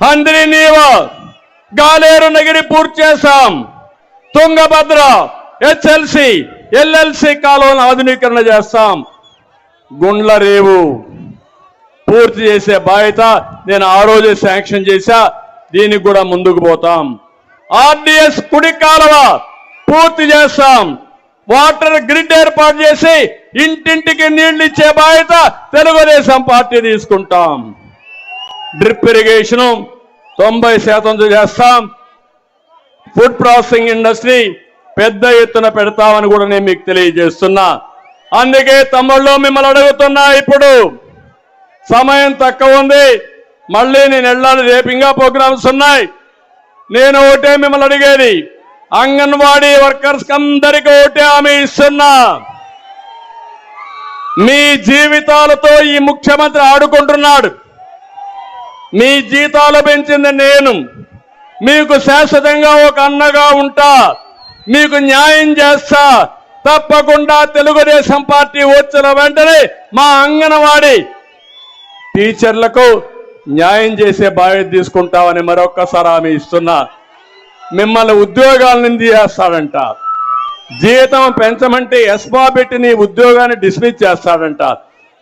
హంద్రి నీవ గాలేరు నగిరి పూర్తి చేశాం. Tungabhadra HLC LLC కాలువను ఆధునీకరణ చేస్తాం. గుండ్ల రేవు పూర్తి చేసే బాధ్యత నేను ఆ రోజే శాంక్షన్ చేశా. దీనికి కూడా ముందుకు పోతాం. ఆర్డిఎస్ కుడి కాలువ పూర్తి చేస్తాం. వాటర్ గ్రిడ్ ఏర్పాటు చేసి ఇంటింటికి నీళ్ళు ఇచ్చే బాధ్యత తెలుగుదేశం పార్టీ తీసుకుంటాం. డ్రిప్ ఇరిగేషన్ తొంభై శాతం చేస్తాం. ఫుడ్ ప్రాసెసింగ్ ఇండస్ట్రీ పెద్ద ఎత్తున పెడతామని కూడా నేను మీకు తెలియజేస్తున్నా. అందుకే తమ్ముళ్ళు మిమ్మల్ని అడుగుతున్నా ఇప్పుడు. సమయం తక్కువ ఉంది. మళ్ళీ నేను వెళ్ళాలి. రేపు ఇంకా ప్రోగ్రామ్స్ ఉన్నాయి. నేను ఒకటే మిమ్మల్ని అడిగేది. అంగన్వాడీ వర్కర్స్ అందరికీ ఒకటే హామీ ఇస్తున్నా. మీ జీవితాలతో ఈ ముఖ్యమంత్రి ఆడుకుంటున్నాడు. మీ జీతాలు పెంచింది నేను. మీకు శాశ్వతంగా ఒక అన్నగా ఉంటా. మీకు న్యాయం చేస్తా. తప్పకుండా తెలుగుదేశం పార్టీ వచ్చిన వెంటనే మా అంగనవాడి టీచర్లకు న్యాయం చేసే బాధ్యత తీసుకుంటామని మరొక్కసారి ఆమె ఇస్తున్నా. మిమ్మల్ని ఉద్యోగాల నుంచి చేస్తాడంట. జీతం పెంచమంటే ఎస్బా పెట్టి నీ ఉద్యోగాన్ని డిస్మిస్ చేస్తాడంట.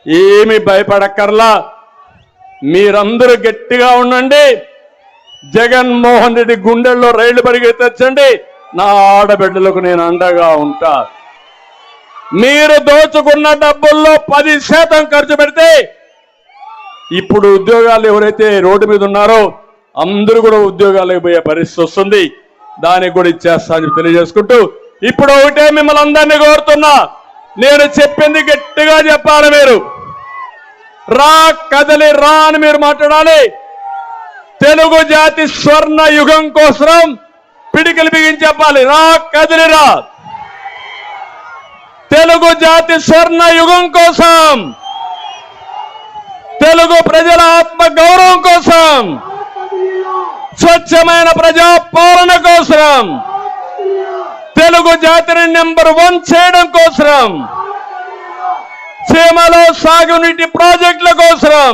ఏమి భయపడక్కర్లా. మీరందరూ గట్టిగా ఉండండి. జగన్మోహన్ రెడ్డి గుండెల్లో రైళ్ళు పరిగెత్తచ్చండి నా ఆడబిడ్డలకు నేను అండగా ఉంటా. మీరు దోచుకున్న డబ్బుల్లో పది శాతం ఖర్చు పెడితే ఇప్పుడు ఉద్యోగాలు ఎవరైతే రోడ్డు మీద ఉన్నారో అందరూ కూడా ఉద్యోగాలకు పోయే పరిస్థితి వస్తుంది. దానికి కూడా ఇచ్చేస్తానని తెలియజేసుకుంటూ ఇప్పుడు ఒకటే మిమ్మల్ని అందరినీ కోరుతున్నా. నేను చెప్పింది గట్టిగా చెప్పాలి మీరు. రా కదలి రా అని మీరు మాట్లాడాలి. తెలుగు జాతి స్వర్ణ యుగం కోసం పిడికిలు బిగించి చెప్పాలి. రా కదిలి రా. తెలుగు జాతి స్వర్ణ యుగం కోసం తెలుగు ప్రజల ఆత్మ గౌరవం కోసం స్వచ్ఛమైన ప్రజా పాలన కోసం తెలుగు జాతిని నెంబర్ వన్ చేయడం కోసం సీమలో సాగునీటి ప్రాజెక్టుల కోసం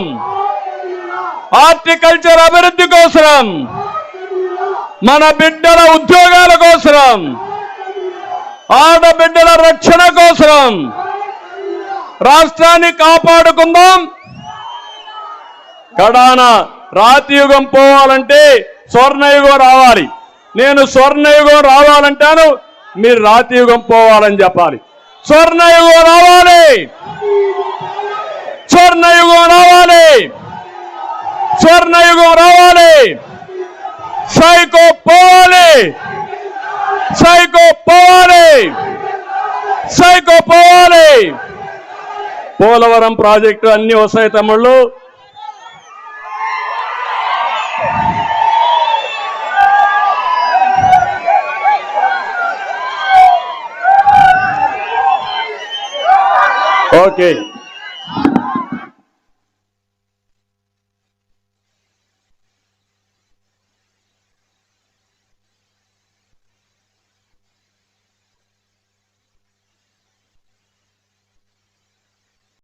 హార్టికల్చర్ అభివృద్ధి కోసం మన బిడ్డల ఉద్యోగాల కోసం ఆడబిడ్డల రక్షణ కోసం రాష్ట్రాన్ని కాపాడుకుందాం. కడాన రాతియుగం పోవాలంటే స్వర్ణయుగం రావాలి. నేను స్వర్ణయుగం రావాలంటాను మీరు రాతియుగం పోవాలని చెప్పాలి. స్వర్ణయుగం రావాలి. స్వర్ణయుగం రావాలి. స్వర్ణయుగం రావాలి. సైకో పోవాలి. సైకో పోవాలి. సైకో పోవాలి. పోలవరం ప్రాజెక్టు అన్ని వస్తాయి తమ్ముళ్ళు. Okay.